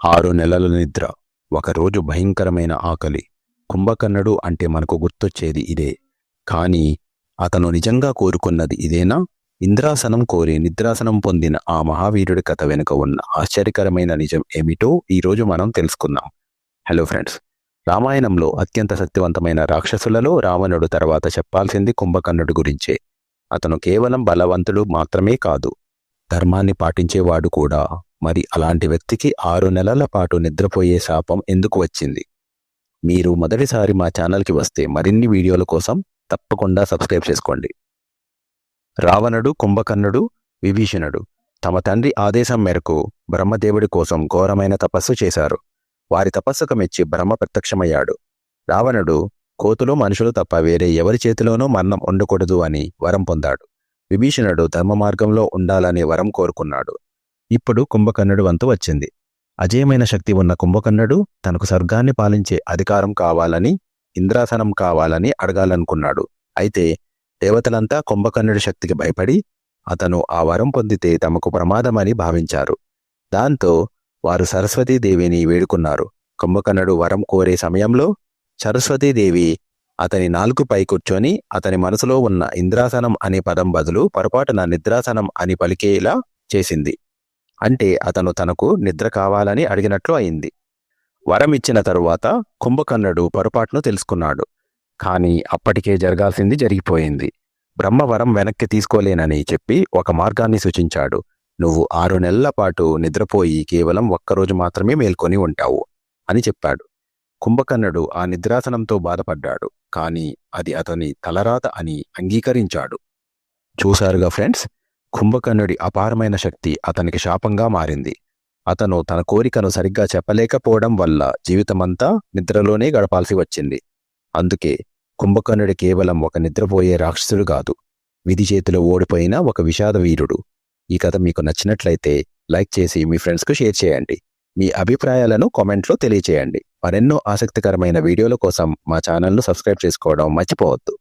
ఆరు నెలల నిద్ర ఒకరోజు భయంకరమైన ఆకలి కుంభకర్ణుడు అంటే మనకు గుర్తొచ్చేది ఇదే. కానీ అతను నిజంగా కోరుకున్నది ఇదేనా? ఇంద్రాసనం కోరి నిద్రాసనం పొందిన ఆ మహావీరుడి కథ వెనుక ఉన్న ఆశ్చర్యకరమైన నిజం ఏమిటో ఈరోజు మనం తెలుసుకుందాం. హలో ఫ్రెండ్స్ రామాయణంలో అత్యంత శక్తివంతమైన రాక్షసులలో రావణుడు తర్వాత చెప్పాల్సింది కుంభకర్ణుడి గురించే. అతను కేవలం బలవంతుడు మాత్రమే కాదు ధర్మాన్ని పాటించేవాడు కూడా. మరి అలాంటి వ్యక్తికి ఆరు నెలల పాటు నిద్రపోయే శాపం ఎందుకు వచ్చింది? మీరు మొదటిసారి మా ఛానల్కి వస్తే మరిన్ని వీడియోల కోసం తప్పకుండా సబ్స్క్రైబ్ చేసుకోండి. రావణుడు కుంభకర్ణుడు విభీషణుడు తమ తండ్రి ఆదేశం మేరకు బ్రహ్మదేవుడి కోసం ఘోరమైన తపస్సు చేశారు. వారి తపస్సుకు మెచ్చి బ్రహ్మ ప్రత్యక్షమయ్యాడు. రావణుడు కోతులు మనుషులు తప్ప వేరే ఎవరి చేతిలోనూ మరణం ఉండకూడదు అని వరం పొందాడు. విభీషణుడు ధర్మ మార్గంలో ఉండాలనే వరం కోరుకున్నాడు. ఇప్పుడు కుంభకర్ణుడు వంతు వచ్చింది. అజేయమైన శక్తి ఉన్న కుంభకర్ణుడు తనకు స్వర్గాన్ని పాలించే అధికారం కావాలని ఇంద్రాసనం కావాలని అడగాలనుకున్నాడు. అయితే దేవతలంతా కుంభకర్ణుడి శక్తికి భయపడి అతను ఆ వరం పొందితే తమకు ప్రమాదమని భావించారు. దాంతో వారు సరస్వతీదేవిని వేడుకున్నారు. కుంభకర్ణుడు వరం కోరే సమయంలో సరస్వతీదేవి అతని నాలుగుపై కూర్చొని అతని మనసులో ఉన్న ఇంద్రాసనం అనే పదం బదులు పొరపాటున నిద్రాసనం అని పలికేలా చేసింది. అంటే అతను తనకు నిద్ర కావాలని అడిగినట్లు అయింది. వరం ఇచ్చిన తరువాత కుంభకర్ణుడు పొరపాటును తెలుసుకున్నాడు. కానీ అప్పటికే జరగాల్సింది జరిగిపోయింది. బ్రహ్మవరం వెనక్కి తీసుకోలేనని చెప్పి ఒక మార్గాన్ని సూచించాడు. నువ్వు ఆరు నెలల పాటు నిద్రపోయి కేవలం ఒక్కరోజు మాత్రమే మేల్కొని ఉంటావు అని చెప్పాడు. కుంభకర్ణుడు ఆ నిద్రాసనంతో బాధపడ్డాడు. కానీ అది అతని తలరాత అని అంగీకరించాడు. చూశారుగా ఫ్రెండ్స్ కుంభకర్ణుడి అపారమైన శక్తి అతనికి శాపంగా మారింది. అతను తన కోరికను సరిగ్గా చెప్పలేకపోవడం వల్ల జీవితమంతా నిద్రలోనే గడపాల్సి వచ్చింది. అందుకే కుంభకర్ణుడి కేవలం ఒక నిద్రపోయే రాక్షసుడు కాదు విధి చేతిలో ఓడిపోయిన ఒక విషాద వీరుడు. ఈ కథ మీకు నచ్చినట్లయితే లైక్ చేసి మీ ఫ్రెండ్స్కు షేర్ చేయండి. మీ అభిప్రాయాలను కామెంట్లో తెలియచేయండి. మరెన్నో ఆసక్తికరమైన వీడియోల కోసం మా ఛానల్ను సబ్స్క్రైబ్ చేసుకోవడం మర్చిపోవద్దు.